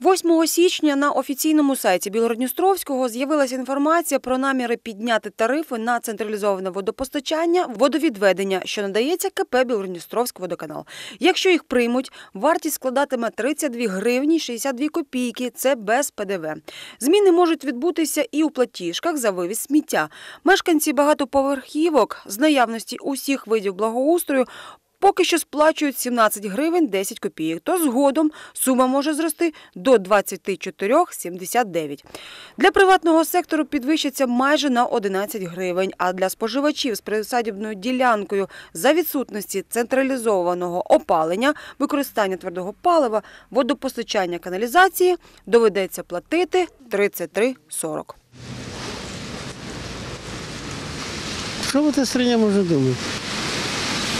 8 січня на офіційному сайті Білгородністровського з'явилася інформація про наміри підняти тарифи на централізоване водопостачання, водовідведення, що надається КП Білгородністровський водоканал. Якщо їх приймуть, вартість складатиме 32 гривні 62 копійки. Це без ПДВ. Зміни можуть відбутися і у платіжках за вивіз сміття. Мешканці багатоповерхівок з наявності усіх видів благоустрою Поки що сплачують 17 гривень 10 копійок, то згодом сума може зрости до 24,79. Для приватного сектору підвищиться майже на 11 гривень, а для споживачів з присадібною ділянкою за відсутності централізованого опалення, використання твердого палива, водопостачання каналізації доведеться платити 33,40. Что в этой стране можно думать?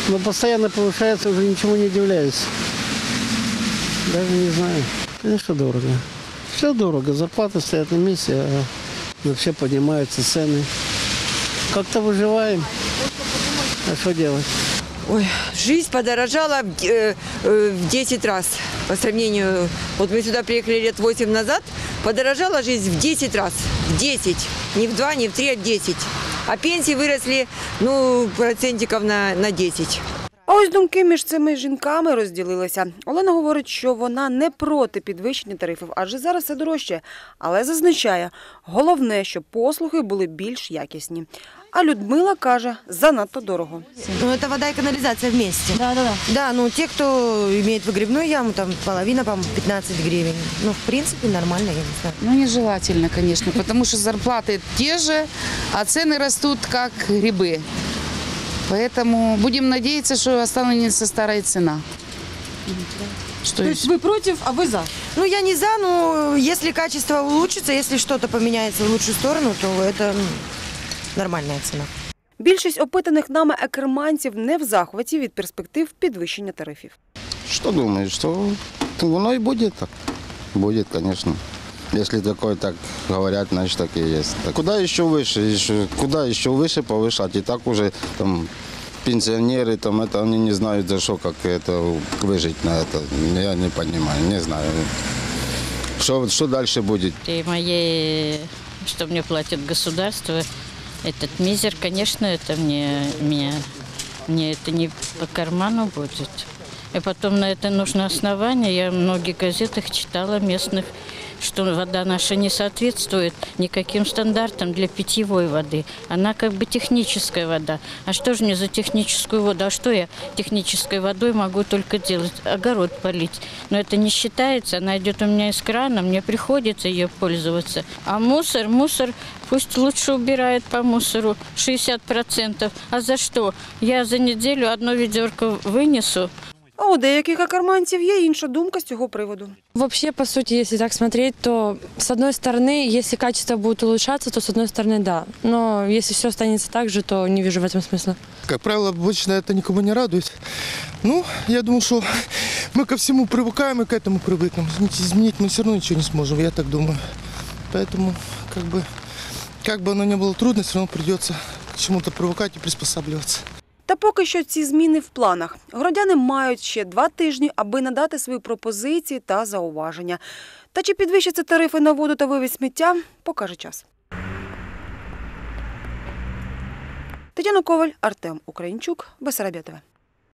Но постоянно повышается, уже ничему не удивляюсь. Даже не знаю. Конечно, дорого. Все дорого. Зарплаты стоят на месте, а вообще поднимаются цены. Как-то выживаем. А что делать? Ой, жизнь подорожала э, э, в 10 раз по сравнению. Вот мы сюда приехали лет 8 назад, подорожала жизнь в 10 раз. В 10. Не в 2, не в 3, а в 10. А пенсії виросли ну, процентів на, на 10. А ось думки між цими жінками розділилися. Олена говорить, що вона не проти підвищення тарифів, адже зараз все дорожче. Але зазначає, головне, щоб послуги були більш якісні. А Людмила каже, занадто дорого. Ну, это вода и канализация вместе. Да, да, да. Да, ну, те, кто имеет выгребную яму, там половина, по-моему, 15 гривен. Ну, в принципе, нормально, я не знаю. Ну, нежелательно, конечно, потому что зарплаты те же, а цены растут как грибы. Поэтому будем надеяться, что останется старая цена. Что еще? ви проти, а ви за? Ну, я не за, но если качество улучшится, если что-то поменяется в лучшую сторону, то это нормальная цена. Більшість опитаних нами екерманців не в захваті від перспектив підвищення тарифів. Что думаешь, что оно и будет так? Будет, конечно. Если такое так говорят, значит так и есть. Так куда еще выше? Еще, куда еще выше повышать? И так уже там пенсионеры, там это они не знают за что, как это выжить на это. Я не понимаю, не знаю. Что, что дальше будет? И моей, что мне платит государство, этот мизер, конечно, это мне, мне, мне это не по карману будет. И потом на это нужно основание. Я в многих газетах читала местных, что вода наша не соответствует никаким стандартам для питьевой воды. Она как бы техническая вода. А что же мне за техническую воду? А что я технической водой могу только делать? Огород полить. Но это не считается, она идет у меня из крана, мне приходится ее пользоваться. А мусор, мусор пусть лучше убирает по мусору 60%. А за что? Я за неделю одно ведерко вынесу, А у деяких екерманців є інша думка з цього приводу. Вообще, по сути, если так смотреть, то с одной стороны, если качество будет улучшаться, то с одной стороны, да. Но если все останется так же, то не вижу в этом смысла. Как правило, обычно это никого не радует. Ну, я думаю, что мы ко всему привыкаем и к этому привыкнем. Изменить мы все равно ничего не сможем, я так думаю. Поэтому, как бы, как бы оно ни было трудно, все равно придется к чему-то привыкать и приспосабливаться. Та поки що ці зміни в планах. Городяни мають ще два тижні, аби надати свої пропозиції та зауваження. Та чи підвищаться тарифи на воду та вивіз сміття, покаже час. Тетяна Коваль, Артем Українчук, Бесарабія.